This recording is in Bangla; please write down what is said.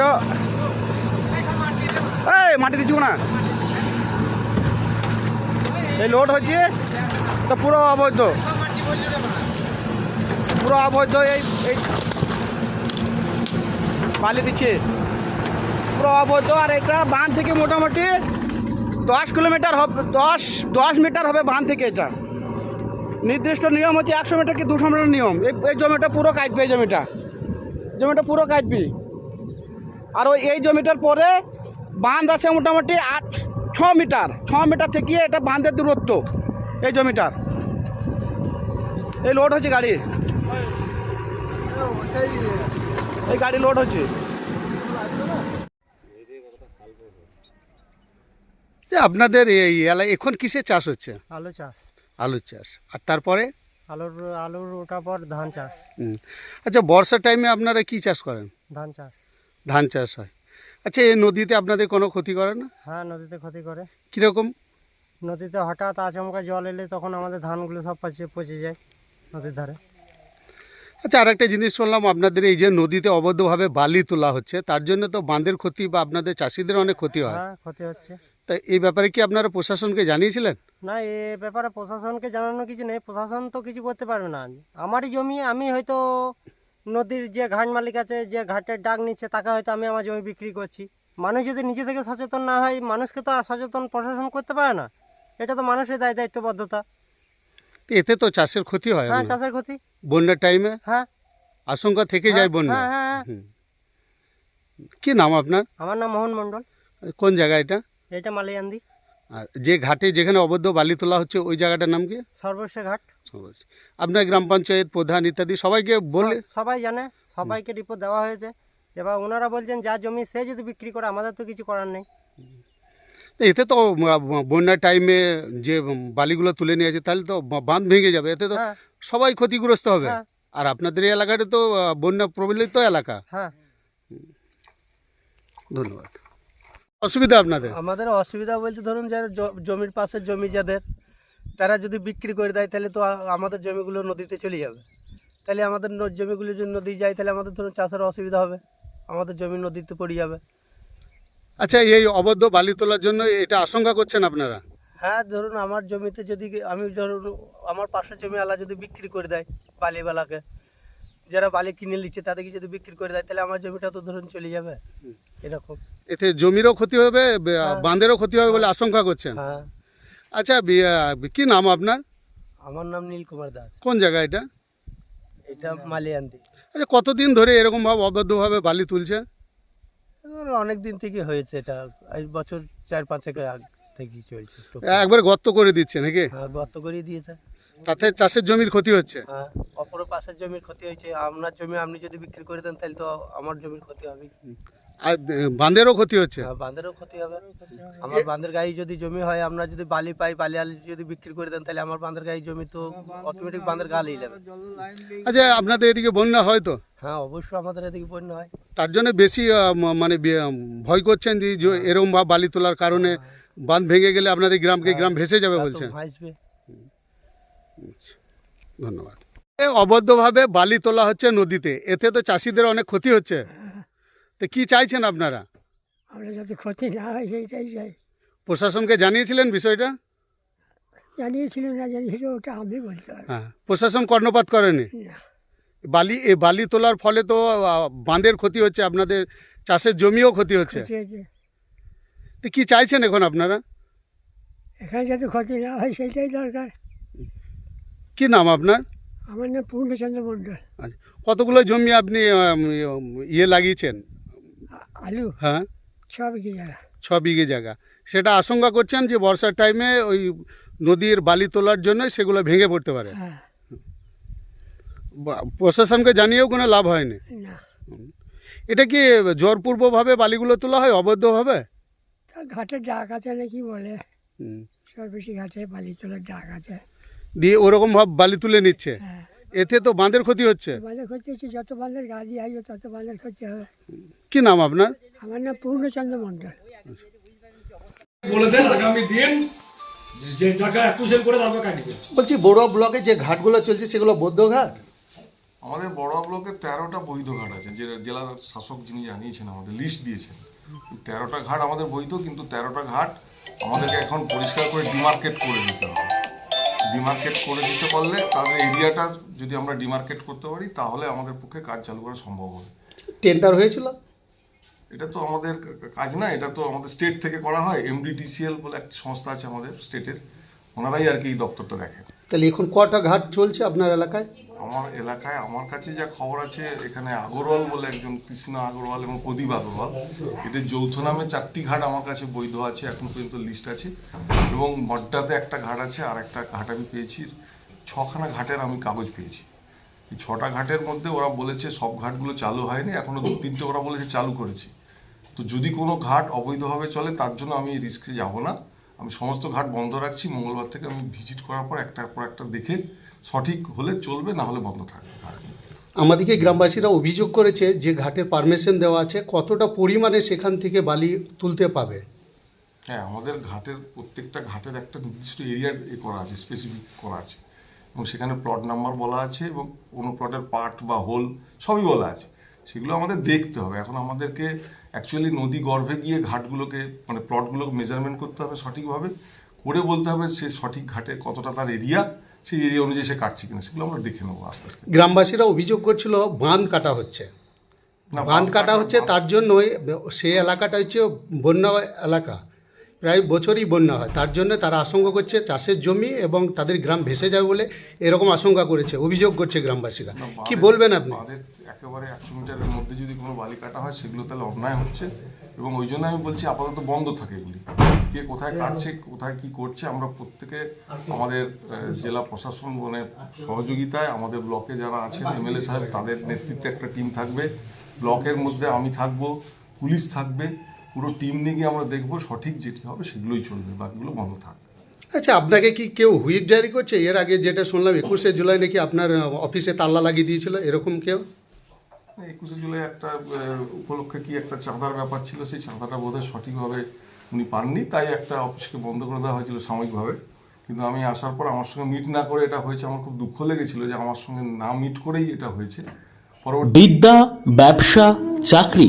এই এই, মাটি দিচ্ছি না? এই লোড হচ্ছে। তো পুরো অবৈধ। পুরো অবৈধ এই এই বালি দিচ্ছে। পুরো অবৈধ। আর এটা বাঁধ থেকে মোটামুটি দশ কিলোমিটার হবে, দশ দশ মিটার হবে বাঁধ থেকে এটা। নির্দিষ্ট নিয়ম হচ্ছে একশো মিটার কি দুশো মিটার নিয়ম। এই জমিটা পুরো কাটবে, এই জমিটা। জমিটা পুরো কাটবি। আর ওই এই জমিটার পরে বাঁধ আছে মোটামুটি আট ছ মিটার ছ মিটার থেকে এটা বাঁধের দূরত্ব এই জমিটার। এই লোড হচ্ছে গাড়ি এই গাড়ি লোড হচ্ছে। আপনাদের এই এলাকায় এখন কিসে চাষ হচ্ছে? আলু চাষ। আলুর চাষ। আর তারপরে? আলুর আলুর ওঠার পর ধান চাষ। হুম। আচ্ছা বর্ষার টাইমে আপনারা কি চাষ করেন? ধান চাষ। ধান চাষ হয়। আচ্ছা এই নদীতে আপনাদের কোনো ক্ষতি করে না? হ্যাঁ নদীতে ক্ষতি করে। কীরকম? নদীতে হঠাৎ আচমকা জল এলে তখন আমাদের ধানগুলো সব পচে পচে যায় নদীর ধারে। আচ্ছা আর একটা জিনিস শুনলাম আপনাদের এই যে নদীতে অবৈধভাবে বালি তোলা হচ্ছে তার জন্য তো বাঁধের ক্ষতি বা আপনাদের চাষিদের অনেক ক্ষতি হয়। হ্যাঁ ক্ষতি হচ্ছে। তা এই ব্যাপারে কি আপনারা প্রশাসনকে জানিয়েছিলেন? না এ ব্যাপারে প্রশাসনকে জানানো কিছু নেই। প্রশাসন তো কিছু করতে পারবে না। আমারই জমি আমি হয়তো নদীর যে ঘাট মালিক আছে যে ঘাটের ডাক নিচ্ছে তাকে হয়তো আমি আমার জমি বিক্রি করছি। মানুষ যদি নিজে থেকে সচেতন না হয় মানুষকে তো আর সচেতন প্রশাসন করতে পারে না। এটা তো মানুষের দায় দায়িত্ববদ্ধতা। এতে তো চাষের ক্ষতি হয় হ্যাঁ চাষের ক্ষতি। বন্যার টাইমে হ্যাঁ। আশঙ্কা থেকে যায় বন্যা? হ্যাঁ হ্যাঁ হ্যাঁ। কি নাম আপনার? আমার নাম মোহন মণ্ডল। কোন জায়গা এটা? এটা মালিয়ান্দি আর যে ঘাটে যেখানে অবৈধ বালি তোলা হচ্ছে ওই জায়গাটার নাম কি? সর্বস্ব ঘাট। আপনার গ্রাম পঞ্চায়েত প্রধান ইত্যাদি সবাইকে বলে সবাই জানে সবাইকে রিপোর্ট দেওয়া হয়েছে। এবার ওনারা বলছেন যা জমি সে যদি বিক্রি করে আমাদের তো কিছু করার নেই। এতে তো বন্যার টাইমে যে বালিগুলো তুলে নিয়ে আছে তাহলে তো বাঁধ ভেঙে যাবে। এতে তো হ্যাঁ। সবাই ক্ষতিগ্রস্ত হবে। হ্যাঁ। আর আপনাদের এই এলাকাটা তো বন্যা প্রবলিত এলাকা। হ্যাঁ। ধন্যবাদ। অসুবিধা আপনাদের? আমাদের অসুবিধা বলতে ধরুন যারা জ- জমির পাশে জমি যাদের তারা যদি বিক্রি করে দেয় তাহলে তো আমাদের জমিগুলো নদীতে চলে যাবে। তাহলে আমাদের ন- জমিগুলো যদি নদী যায় তাহলে আমাদের ধরুন চাষের অসুবিধা হবে। আমাদের জমি নদীতে পড়ে যাবে। আচ্ছা এই অবৈধ বালি তোলার জন্য এটা আশঙ্কা করছেন আপনারা? হ্যাঁ ধরুন আমার জমিতে যদি আমি ধরুন আমার পাশের জমি আলা যদি বিক্রি করে দেয় বালিওয়ালাকে যারা বালি কিনে নিচ্ছে তাদেরকে যদি বিক্রি করে দেয় তাহলে আমার জমিটা তো ধরুন চলে যাবে। এরকম। এতে জমিরও ক্ষতি হবে বাঁধেরও ক্ষতি হবে বলে আশঙ্কা করছেন? হ্যাঁ। আচ্ছা কি নাম আপনার? আমার নাম নীল কুমার দাস। কোন জায়গা এটা? এটা মালিয়ান্দি। আচ্ছা কতদিন ধরে এরকমভাবে অবৈধভাবে বালি তুলছে? অনেক দিন থেকে হয়েছে এটা। এই বছর চার পাঁচেক আগ থেকেই চলছে একবার গর্ত করে দিচ্ছে নাকি? হ্যাঁ গর্ত করে দিয়েছে। তাতে চাষের জমির ক্ষতি হচ্ছে? হ্যাঁ অপর পাশের জমির ক্ষতি হয়েছে। আপনার জমি আপনি যদি বিক্রি করে দেন তাহলে তো আমার জমির ক্ষতি হবে। আর বাঁধেরও ক্ষতি হচ্ছে? হ্যাঁ বাঁধেরও ক্ষতি হবে। আমার বাঁধের গায়ে যদি জমি হয় আমরা যদি বালি পাই বালি আলি যদি বিক্রি করে দেন তাহলে আমার বাঁধের গায়ে জমি তো অটোমেটিক বাঁধের গালেই যাবে আচ্ছা আপনাদের এদিকে বন্যা হয় তো? হ্যাঁ অবশ্যই আমাদের এদিকে বন্যা হয়। তার জন্য বেশি মানে ভয় করছেন যে যে এরম ভাব বালি তোলার কারণে বাঁধ ভেঙে গেলে আপনাদের গ্রামকে গ্রাম ভেসে যাবে বলছেন? ভাসবে। ধন্যবাদ। অবৈধভাবে বালি তোলা হচ্ছে নদীতে। এতে তো চাষিদের অনেক ক্ষতি হচ্ছে। তো কি চাইছেন আপনারা? আমরা যাতে ক্ষতি না হয় সেইটাই চাই। প্রশাসনকে জানিয়েছিলেন বিষয়টা? জানিয়েছিলেন না জানিয়েছিল ওটা আমি বলতে পারব। হ্যাঁ প্রশাসন কর্ণপাত করেনি? না। বালি এই বালি তোলার ফলে তো আহ, বাঁধের ক্ষতি হচ্ছে আপনাদের চাষের জমিও ক্ষতি হচ্ছে। তো কি চাইছেন এখন আপনারা? এখানে যাতে ক্ষতি না হয় সেইটাই দরকার। কি নাম আপনার? আমার নাম পূর্ণচন্দ্র মণ্ডল। আচ্ছা কতগুলো জমি আপনি আম, ইয়ে লাগিয়েছেন? আলু? হ্যাঁ। ছ বিঘে জায়গা। ছ বিঘে জায়গা। সেটা আশঙ্কা করছেন যে বর্ষার টাইমে ওই নদীর বালি তোলার জন্য সেগুলো ভেঙে পড়তে পারে। হ্যাঁ। প্রশাসনকে জানিয়েও কোনো লাভ হয়নি? না। এটা কি জোরপূর্বভাবে বালিগুলো তোলা হয় অবৈধভাবে? ঘাটে ডাক আছে নাকি বলে? হুম। সব বেশি ঘাটে বালি তোলার ডাক আছে। দিয়ে ওরকম ভাব বালি তুলে নিচ্ছে? হ্যাঁ। এতে তো বাঁধের ক্ষতি হচ্ছে। বাঁধের ক্ষতি হচ্ছে যত বাঁধের গাড়ি আসবে তত বাঁধের ক্ষতি হবে। কি নাম আপনার? আমার নাম পূর্ণচন্দ্র মণ্ডল। বলে দেন আগামী দিন যে জায়গা অ্যাকুশন করে তারপর কাটবে বলছি বড় ব্লকে যে ঘাটগুলো চলছে সেগুলো বৌদ্ধ ঘাট? আমাদের ব্লকে তেরোটা বৈধ ঘাট আছে যে জেলা শাসক যিনি জানিয়েছেন আমাদের লিস্ট দিয়েছেন। তেরোটা ঘাট আমাদের বৈধ কিন্তু তেরোটা ঘাট আমাদেরকে এখন পরিষ্কার করে ডিমার্কেট করে দিতে হবে। ডিমার্কেট করে দিতে পারলে তাদের এরিয়াটা যদি আমরা ডিমার্কেট করতে পারি তাহলে আমাদের পক্ষে কাজ চালু করা সম্ভব হবে। টেন্ডার হয়েছিল? এটা তো আমাদের কাজ না এটা তো আমাদের স্টেট থেকে করা হয় এমডিটিসিএল বলে একটা সংস্থা আছে আমাদের স্টেটের ওনারাই আর কি এই দপ্তরটা দেখেন। তাহলে এখন কটা ঘাট চলছে আপনার এলাকায়? আমার এলাকায় আমার কাছে যা খবর আছে, এখানে আগরওয়াল বলে একজন কৃষ্ণ আগরওয়াল এবং প্রদীপ আগরওয়াল। এদের যৌথ নামে চারটি ঘাট আমার কাছে বৈধ আছে, এখন পর্যন্ত লিস্ট আছে। এবং মড্ডাতে একটা ঘাট আছে, আর একটা ঘাট আমি পেয়েছি, ছখানা ঘাটের আমি কাগজ পেয়েছি। এই ছটা ঘাটের মধ্যে ওরা বলেছে সব ঘাটগুলো চালু হয়নি, এখনও দু তিনটে ওরা বলেছে চালু করেছে। তো যদি কোনো ঘাট অবৈধভাবে চলে, তার জন্য আমি রিস্কে যাব না। আমি সমস্ত ঘাট বন্ধ রাখছি মঙ্গলবার থেকে আমি ভিজিট করার পর একটার পর একটা দেখে সঠিক হলে চলবে না হলে বন্ধ থাকবে। আমাদেরকে গ্রামবাসীরা অভিযোগ করেছে যে ঘাটের পারমিশন দেওয়া আছে কতটা পরিমাণে সেখান থেকে বালি তুলতে পাবে? হ্যাঁ আমাদের ঘাটের প্রত্যেকটা ঘাটের একটা নির্দিষ্ট এরিয়ার এ করা আছে স্পেসিফিক করা আছে। এবং সেখানে প্লট নাম্বার বলা আছে এবং কোনো প্লটের পার্ট বা হোল সবই বলা আছে। সেগুলো আমাদের দেখতে হবে। এখন আমাদেরকে অ্যাকচুয়ালি নদী গর্ভে গিয়ে ঘাটগুলোকে মানে প্লটগুলোকে মেজারমেন্ট করতে হবে সঠিকভাবে। করে বলতে হবে সে সঠিক ঘাটে কতটা তার এরিয়া সেই এরিয়া অনুযায়ী সে কাটছে কিনা সেগুলো আমরা দেখে নেব আস্তে আস্তে। গ্রামবাসীরা অভিযোগ করছিল বাঁধ কাটা হচ্ছে। না, বাঁধ কাটা হচ্ছে তার জন্যই সে এলাকাটা হচ্ছে বন্যা এলাকা। প্রায় বছরই বন্যা হয়। তার জন্য তারা আশঙ্কা করছে চাষের জমি এবং তাদের গ্রাম ভেসে যাবে বলে এরকম আশঙ্কা করেছে অভিযোগ করছে গ্রামবাসীরা। কি বলবেন আপনি? একেবারে একশো মিটারের মধ্যে যদি কোনো বালি কাটা হয় সেগুলো তাহলে অন্যায় হচ্ছে এবং ওই জন্য আমি বলছি আপাতত বন্ধ থাকে এগুলি। কে কোথায় কাটছে কোথায় কি করছে আমরা প্রত্যেকে আমাদের জেলা প্রশাসন মানে সহযোগিতায় আমাদের ব্লকে যারা আছেন এমএলএ সাহেব তাদের নেতৃত্বে একটা টিম থাকবে। ব্লকের মধ্যে আমি থাকব পুলিশ থাকবে পুরো টিম নিয়ে গিয়ে আমরা দেখব সঠিক যেটি হবে সেগুলোই চলবে বাকিগুলো বন্ধ থাকবে আচ্ছা আপনাকে কি কেউ হুইপ জারি করছে? এর আগে যেটা শুনলাম একুশে জুলাই নাকি আপনার অফিসে তাল্লা লাগিয়ে দিয়েছিল এরকম কেউ? একুশে জুলাই একটা উপলক্ষে কি একটা চাঁদার ব্যাপার ছিল সেই চাঁদাটা বোধহয় সঠিকভাবে উনি পাননি তাই একটা অফিসকে বন্ধ করে দেওয়া হয়েছিল সাময়িকভাবে। কিন্তু আমি আসার পর আমার সঙ্গে মিট না করে এটা হয়েছে আমার খুব দুঃখ লেগেছিল যে আমার সঙ্গে না মিট করেই এটা হয়েছে। পরবর্তী বিদ্যা ব্যবসা চাকরি